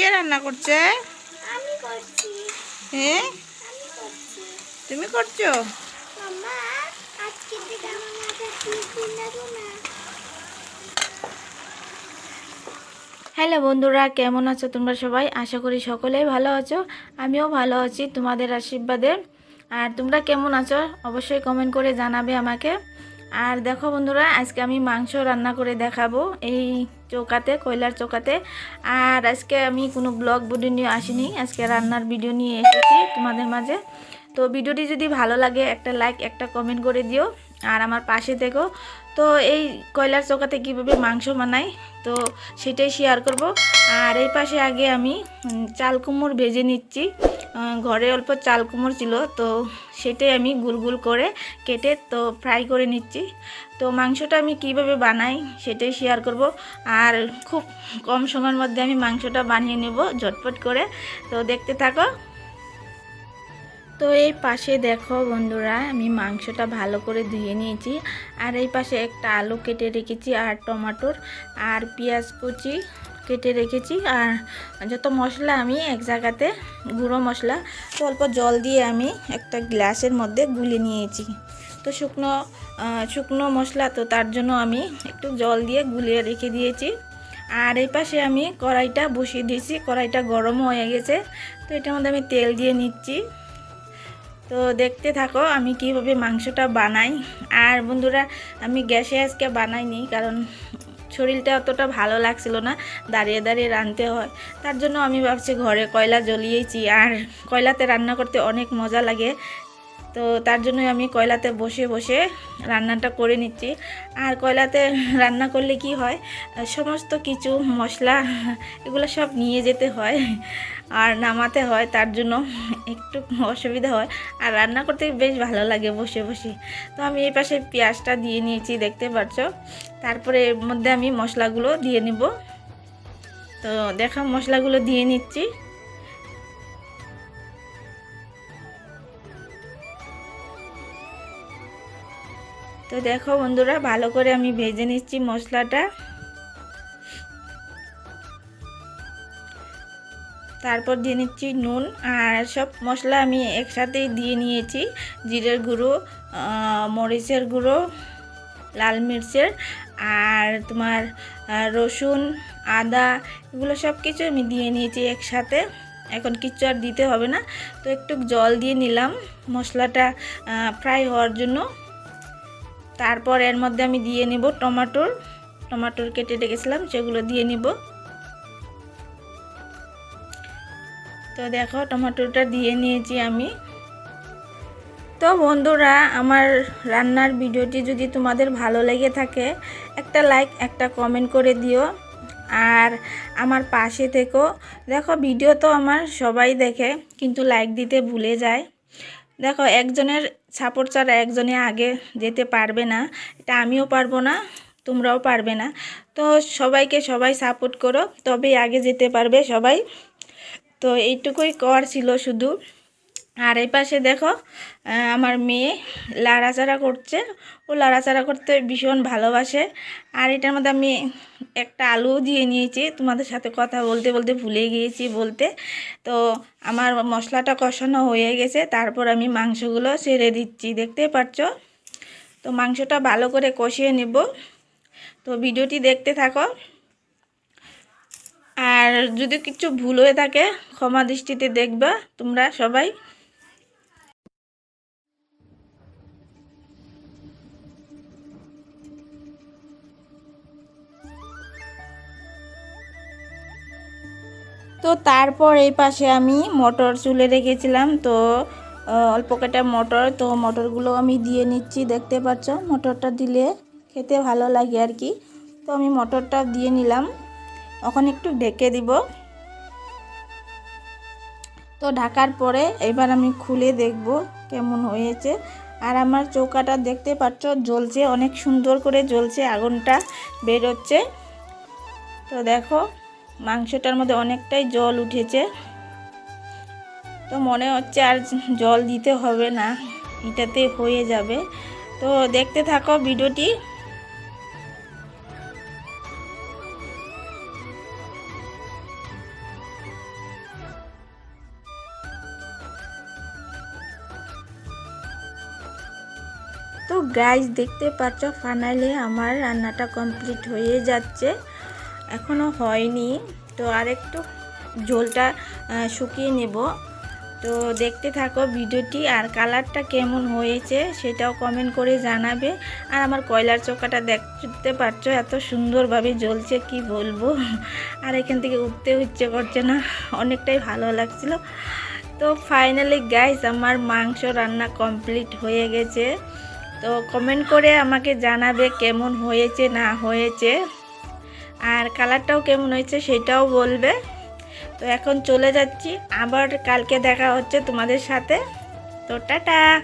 কে রান্না করছে? হ্যাঁ তুমি করছ? হ্যালো বন্ধুরা কেমন আছো তোমরা সবাই? আশা করি সকলেই ভালো আছো। আমিও ভালো আছি তোমাদের আশীর্বাদে। আর তোমরা কেমন আছো? অবশ্যই কমেন্ট করে জানাবে আমাকে। আর দেখো বন্ধুরা, আজকে আমি মাংস রান্না করে দেখাবো এই চৌকাতে, কয়লার চৌকাতে। আর আজকে আমি কোনো ব্লগ ভিডিও নিয়ে আসিনি, আজকে রান্নার ভিডিও নিয়ে এসেছি তোমাদের মাঝে। তো ভিডিওটি যদি ভালো লাগে, একটা লাইক, একটা কমেন্ট করে দিও, আর আমার পাশে থেকো। তো এই কয়লার চৌকাতে কীভাবে মাংস বানাই, তো সেটাই শেয়ার করব। আর এই পাশে আগে আমি চাল কুমড় ভেজে নিচ্ছি। ঘরে অল্প চাল কুমড় ছিল, তো সেটাই আমি গুল গুল করে কেটে তো ফ্রাই করে নিচ্ছি। তো মাংসটা আমি কীভাবে বানাই সেটাই শেয়ার করব। আর খুব কম সময়ের মধ্যে আমি মাংসটা বানিয়ে নেব ঝটপট করে। তো দেখতে থাকো। তো এই পাশে দেখো বন্ধুরা, আমি মাংসটা ভালো করে ধুয়ে নিয়েছি। আর এই পাশে একটা আলু কেটে রেখেছি আর টমাটোর আর পেঁয়াজ কুচি। কেটে রেখেছি আর যত মশলা আমি এক জায়গাতে, গুঁড়ো মশলা, অল্প জল দিয়ে আমি একটা গ্লাসের মধ্যে গুলে নিয়েছি। তো শুকনো শুকনো মশলা তো তার জন্য আমি একটু জল দিয়ে গুলিয়ে রেখে দিয়েছি। আর এই পাশে আমি কড়াইটা বসিয়ে দিয়েছি, কড়াইটা গরম হয়ে গেছে, তো এটার মধ্যে আমি তেল দিয়ে নিচ্ছি। তো দেখতে থাকো আমি কীভাবে মাংসটা বানাই। আর বন্ধুরা, আমি গ্যাসে আজকে বানাইনি কারণ শরীরটা অতটা ভালো লাগছিল না, দাঁড়িয়ে দাঁড়িয়ে রাঁধতে হয়। তার জন্য আমি ভাবছি ঘরে কয়লা জ্বলিয়েছি। আর কয়লাতে রান্না করতে অনেক মজা লাগে। তো তার জন্যই আমি কয়লাতে বসে বসে রান্নাটা করে নিচ্ছি। আর কয়লাতে রান্না করলে কি হয়? সমস্ত কিছু, মশলা, এগুলো সব নিয়ে যেতে হয় আর নামাতে হয়, তার জন্য একটু অসুবিধা হয়। আর রান্না করতে বেশ ভালো লাগে বসে বসে। তো আমি এই পাশে পেঁয়াজটা দিয়ে নিয়েছি, দেখতে পাচ্ছ? তারপরে এর মধ্যে আমি মশলাগুলো দিয়ে নিব। তো দেখা, মশলাগুলো দিয়ে নিচ্ছি। তো দেখো বন্ধুরা, ভালো করে আমি ভেজে নিচ্ছি মশলাটা। তারপর দিয়ে নিচ্ছি নুন আর সব মশলা আমি একসাথেই দিয়ে নিয়েছি। জিরের গুঁড়ো মরিচের গুঁড়ো, লাল মির্চের আর তোমার রসুন, আদা, এগুলো সব কিছু আমি দিয়ে নিয়েছি একসাথে। এখন কিচ্ছু আর দিতে হবে না। তো একটু জল দিয়ে নিলাম মশলাটা ফ্রাই হওয়ার জন্য। তারপর এর মধ্যে আমি দিয়ে নিব টমাটোর। টমাটোর কেটে রেখেছিলাম, সেগুলো দিয়ে নিব। তো দেখো টমাটোটা দিয়ে নিয়েছি আমি। তো বন্ধুরা, আমার রান্নার ভিডিওটি যদি তোমাদের ভালো লেগে থাকে, একটা লাইক, একটা কমেন্ট করে দিও। আর আমার পাশে থেকো। দেখো, ভিডিও তো আমার সবাই দেখে, কিন্তু লাইক দিতে ভুলে যায়। দেখো, একজনের সাপোর্ট ছাড়া একজনে আগে যেতে পারবে না। এটা আমিও পারব না, তোমরাও পারবে না। তো সবাইকে সবাই সাপোর্ট করো, তবেই আগে যেতে পারবে সবাই। তো এইটুকুই কর ছিল শুধু। আর এই পাশে দেখো আমার মেয়ে লাড়াচাড়া করছে। ও লাড়াচাড়া করতে ভীষণ ভালোবাসে। আর এটার মধ্যে আমি একটা আলু দিয়ে নিয়েছি। তোমাদের সাথে কথা বলতে বলতে ভুলে গিয়েছি বলতে। তো আমার মশলাটা কষানো হয়ে গেছে। তারপর আমি মাংসগুলো সেরে দিচ্ছি। দেখতে পাচ্ছ তো মাংসটা ভালো করে কষিয়ে নেব। তো ভিডিওটি দেখতে থাকো। আর যদি কিছু ভুল হয়ে থাকে, ক্ষমা দৃষ্টিতে দেখবা। তোমরা সবাই তো তারপর এই পাশে আমি মটর চুলে রেখেছিলাম, তো অল্প কটা মটর, তো মটরগুলো আমি দিয়ে নিচ্ছি, দেখতে পাচ্ছ? মটরটা দিলে খেতে ভালো লাগে আর কি। তো আমি মটরটা দিয়ে নিলাম। এখন একটু ঢেকে দিব। তো ঢাকার পরে এবার আমি খুলে দেখব কেমন হয়েছে। আর আমার চৌকাটা দেখতে পাচ্ছ, জ্বলছে, অনেক সুন্দর করে জ্বলছে, আগুনটা বেরোচ্ছে। তো দেখো মাংসটার মধ্যে অনেকটাই জল উঠেছে। তো মনে হচ্ছে আর জল দিতে হবে না, এটাতে হয়ে যাবে। তো দেখতে থাকো ভিডিওটি। তো গাইজ দেখতে পাচ্ছ ফাইনালি আমার রান্নাটা কমপ্লিট হয়ে যাচ্ছে। এখনও হয়নি। তো আরেকটু ঝোলটা আহ, শুকিয়ে নেব। তো দেখতে থাকো ভিডিওটি আর কালারটা কেমন হয়েছে সেটাও কমেন্ট করে জানাবে। আর আমার কয়লার চোখাটা দেখতে পাচ্ছ এত সুন্দরভাবে জ্বলছে কি বলব? আর এখান থেকে উঠতে ইচ্ছে করছে না অনেকটাই ভালো লাগছিল। তো ফাইনালি গাইস আমার মাংস রান্না কমপ্লিট হয়ে গেছে। তো কমেন্ট করে আমাকে জানাবে কেমন হয়েছে না হয়েছে। আর কালারটাও কেমন হয়েছে সেটাও বলবে। তো এখন চলে যাচ্ছি, আবার কালকে দেখা হচ্ছে তোমাদের সাথে। তো টাটা!